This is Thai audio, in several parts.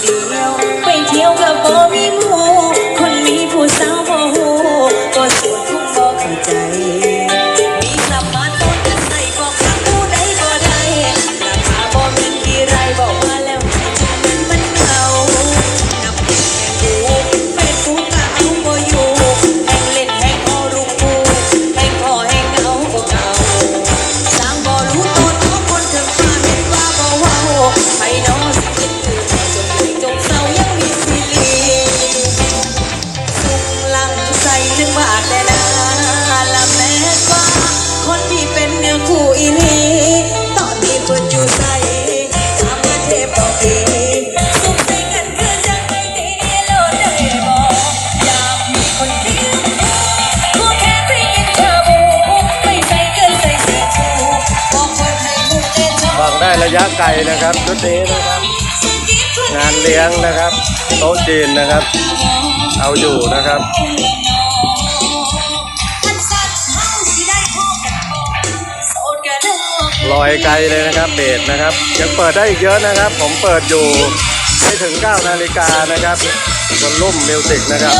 เดียว ไปเที่ยวกับโบมี จึกว่าแต่นาละแม่ว่า คนที่เป็นเนื้อคู่อีนี้ต้องมีคเปิดอยู่ใส่ทำงานเทพบอกเองสุขใจกันคือจังไปตีโลดได้บอกอยากมีคนเดียวกูแค่ที่กินเทอร์บูไม่ใส่เกินใส่สีชูบอกคนให้มุกเล่นชอบฟัได้ระยะไกลนะครับชุดนี้นะครับ งานเลี้ยงนะครับ โต๊ะจีนนะครับ เอาอยู่นะครับ ลอยไกลเลยนะครับเบสนะครับ ยังเปิดได้อีกเยอะนะครับ ผมเปิดอยู่ไม่ถึง 9 นาฬิกานะครับบนลุ่มมิวสิกนะครับ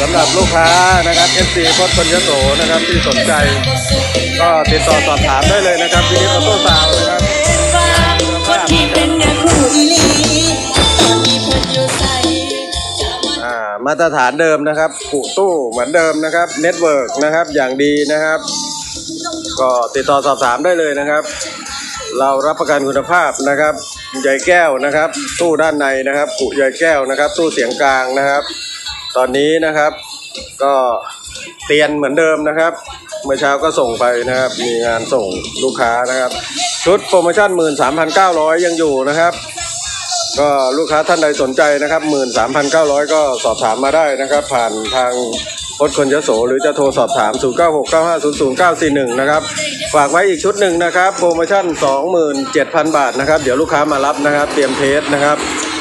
สำหรับลูกค้านะครับ FC พดคนยโสนะครับที่สนใจ ก็ติดต่อสอบถามได้เลยนะครับวินิจออโต้ซาวนะครับคนที่เป็นเนื้อคู่อีลีตอนนี้เพิ่นอยู่ มาตรฐานเดิมนะครับกุตู้เหมือนเดิมนะครับเน็ตเวิร์กนะครับอย่างดีนะครับ ก็ติดต่อสอบถามได้เลยนะครับ เรารับประกันคุณภาพนะครับใยแก้วนะครับ ตู้ด้านในนะครับกุใยแก้วนะครับ ตู้เสียงกลางนะครับ ตอนนี้นะครับ ก็เตียนเหมือนเดิมนะครับ เมื่อเช้าก็ส่งไปนะครับ มีงานส่งลูกค้านะครับ ชุดโปรโมชั่น 13,900 ยังอยู่นะครับ ก็ลูกค้าท่านใดสนใจนะครับ 13,900 ก็สอบถามมาได้นะครับ ผ่านทางพจน์คนยโส หรือจะโทรสอบถาม 0969500941 นะครับ ฝากไว้อีกชุดหนึ่งนะครับ โปรโมชั่น 27,000 บาทนะครับ เดี๋ยวลูกค้ามารับนะครับ เตรียมเทสนะครับ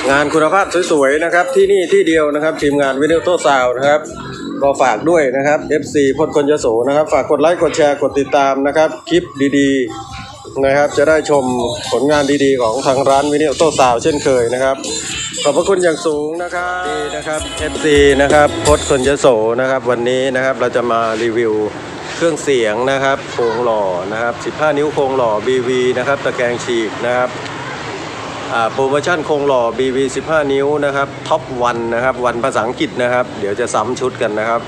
งานคุณภาพสวยๆนะครับ ที่นี่ที่เดียวนะครับ ทีมงานวิดีโอโต้ซาวนะครับ ก็ฝากด้วยนะครับ FC พจน์คนยโสนะครับ ฝากกดไลค์ กดแชร์ กดติดตามนะครับ คลิปดีๆ นะครับ จะได้ชมผลงานดีๆ ของทางร้านวินิโอโต้ซาวเช่นเคยนะครับ ขอบพระคุณอย่างสูงนะครับนี่นะครับ FC นะครับพดคนยโสนะครับ วันนี้นะครับเราจะมารีวิวเครื่องเสียงนะครับโครงหล่อนะครับ 15 นิ้วโครงหล่อ BV นะครับตะแกรงฉีกนะครับโปรโมชั่นโครงหล่อ BV 15 นิ้วนะครับท็อปวันนะครับวันภาษาอังกฤษนะครับ เดี๋ยวจะซ้ำชุดกันนะครับ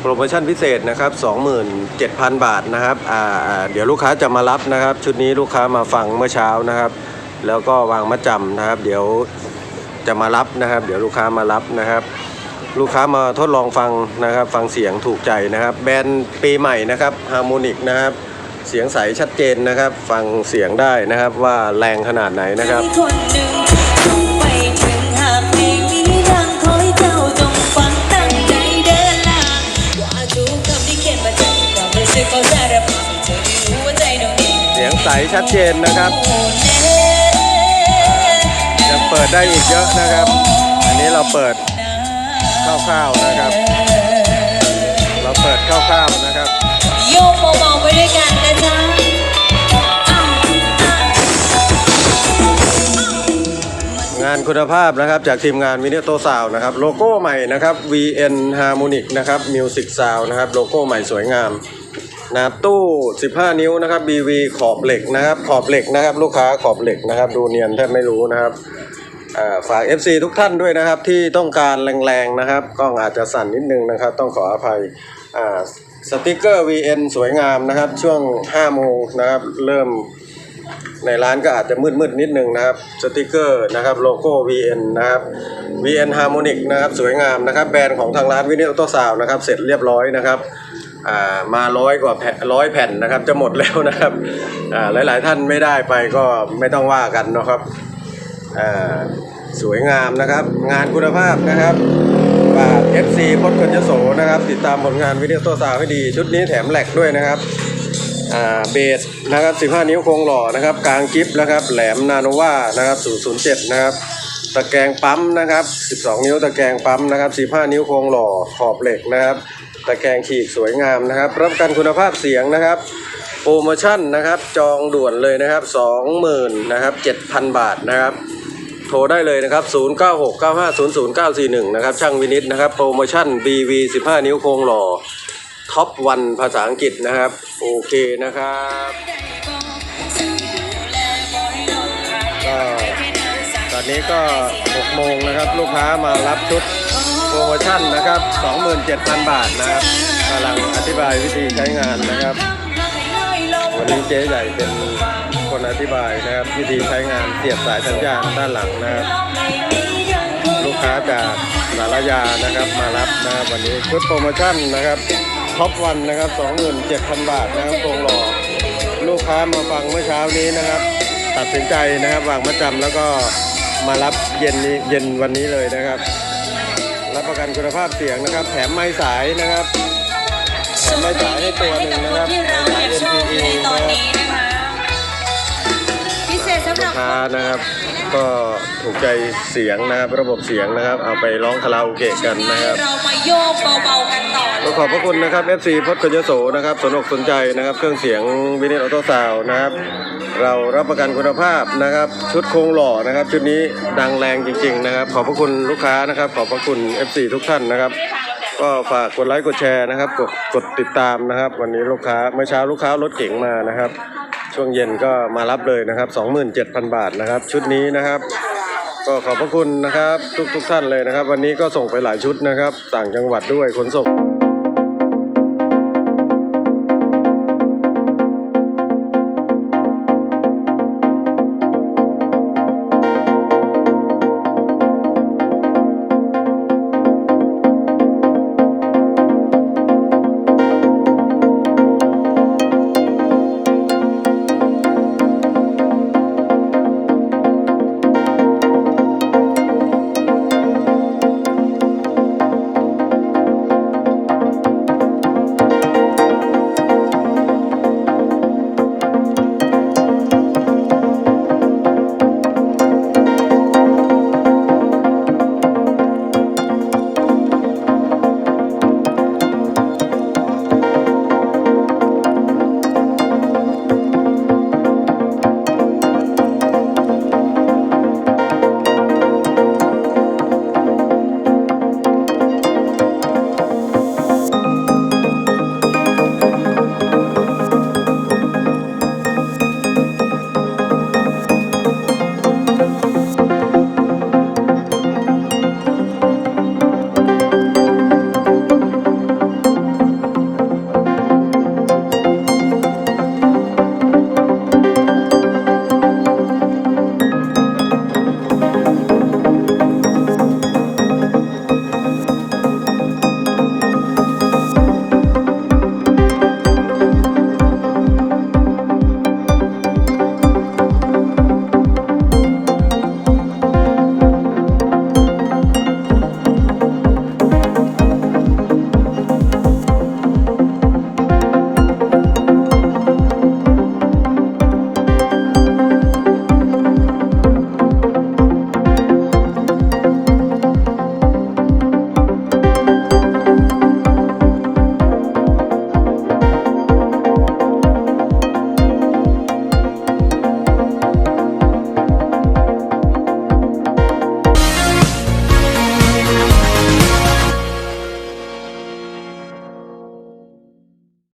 โปรโมชั่นพิเศษนะครับ 27,000 บาทนะครับอ่าเดี๋ยวลูกค้าจะมารับนะครับ ชุดนี้ลูกค้ามาฟังเมื่อเช้านะครับ แล้วก็วางมัดจำนะครับ เดี๋ยวจะมารับนะครับ เดี๋ยวลูกค้ามารับนะครับ ลูกค้ามาทดลองฟังนะครับ ฟังเสียงถูกใจนะครับ แบรนด์ปีใหม่นะครับฮาร์โมนิกนะครับ เสียงใสชัดเจนนะครับ ฟังเสียงได้นะครับว่าแรงขนาดไหนนะครับ ใสชัดเจนนะครับโอ้แน่ยังเปิดได้อีกเยอะนะครับ อันนี้เราเปิดนะคร่าวๆนะครับ เราเปิดคร่าวๆนะครับโยกเบาๆไปด้วยกันนะจ๊ะอ้าวอ้าวงานคุณภาพนะครับจากทีมงานวินิโตซาวนะครับโลโก้ใหม่นะครับ VN Harmonic นะครับ Music Sound นะครับโลโก้ใหม่สวยงาม นะครับตู้ 15 นิ้วนะครับ BV ขอบเหล็กนะครับ ขอบเหล็กนะครับ ลูกค้าขอบเหล็กนะครับ ดูเนียนแทบไม่รู้นะครับฝาก FC ทุกท่านด้วยนะครับ ที่ต้องการแรงๆนะครับกล้องอาจจะสั่นนิดนึงนะครับ ต้องขออภัยสติกเกอร์ VN สวยงามนะครับ ช่วง 5 โมงนะครับ เริ่มในร้านก็อาจจะมืดๆนิดนึงนะครับสติกเกอร์นะครับโลโก้ VN นะครับ VN Harmonic นะครับ สวยงามนะครับ แบรนด์ของทางร้านวินิโอโตซาวนะครับ เสร็จเรียบร้อยนะครับ มาร้อยกว่าแผ่นร้อยแผ่นนะครับ จะหมดแล้วนะครับอ่าหลายๆท่านไม่ได้ไปก็ไม่ต้องว่ากันนะครับสวยงามนะครับ งานคุณภาพนะครับฝาก FC พจน์คนยโสนะครับ ติดตามผลงานวิดีโอโตซาวให้ดี ชุดนี้แถมแหลกด้วยนะครับเบสนะครับ 15 นิ้วโครงหล่อนะครับ กลางกิฟนะครับ แหลมนาโนวานะครับ007 นะครับตะแกรงปั๊มนะครับ 12 นิ้วตะแกรงปั๊มนะครับ 15 นิ้วโครงหล่อขอบเหล็กนะครับ ตะแกรงฉีกสวยงามนะครับ รับประกันคุณภาพเสียงนะครับ โปรโมชั่นนะครับ จองด่วนเลยนะครับ20,000นะครับ7,000 บาทนะครับ โทรได้เลยนะครับ 0969500941 นะครับ ช่างวินิตนะครับ โปรโมชั่น BV 15 นิ้วโครงหล่อท็อปวันภาษาอังกฤษนะครับ โอเคนะครับก็ตอนนี้ก็6โมงนะครับ ลูกค้ามารับชุด รโมชั่นนะครับ 27,000 บาทนะครับกำลังอธิบายวิธีใช้งานนะครับ วันนี้เจ๊ใหญ่เป็นคนอธิบายนะครับ วิธีใช้งานเสียบสายสัญญาณด้านหลังนะครับ ลูกค้าจากสารยานะครับมารับนะครับวันนี้ชุดโปรโมชั่นนะครับท็อปวันนะครับ 27,000 บาทนะครับตรงหล่อลูกค้ามาฟังเมื่อเช้านี้นะครับ ตัดสินใจนะครับวางมัดจำแล้วก็มารับเย็นนี้เย็นวันนี้เลยนะครับรับ ประกันคุณภาพเสียงนะครับ แถมไม้สายนะครับชมเพลงนี้ไปให้กับคนที่เราแอบชอบในตอนนี้นะคะพิเศษสำหรับค้านะครับ ก็ถูกใจเสียงนะครับ ระบบเสียงนะครับ เอาไปร้องคาราโอเกะกันนะครับเรามาโยกเบาๆกันต่อเลก็ยขอบพระคุณนะครับ FC พจน์กยโสนะครับสนอกสนใจนะครับ เครื่องเสียงวินิจออโต้ซาวนะครับ เรารับประกันคุณภาพนะครับ ชุดโครงหล่อนะครับ ชุดนี้ดังแรงจริง ๆ นะครับ ขอบพระคุณลูกค้านะครับ ขอบพระคุณ FC ทุกท่านนะครับก็ฝากกดไลค์กดแชร์นะครับ กดกดติดตามนะครับ วันนี้ลูกค้าเมื่อเช้าลูกค้ารถเก๋งมานะครับ ช่วงเย็นก็มารับเลยนะครับ 27,000 บาทนะครับ ชุดนี้นะครับ ก็ขอบพระคุณนะครับ ทุกทุกท่านเลยนะครับ วันนี้ก็ส่งไปหลายชุดนะครับ ต่างจังหวัดด้วยขนส่ง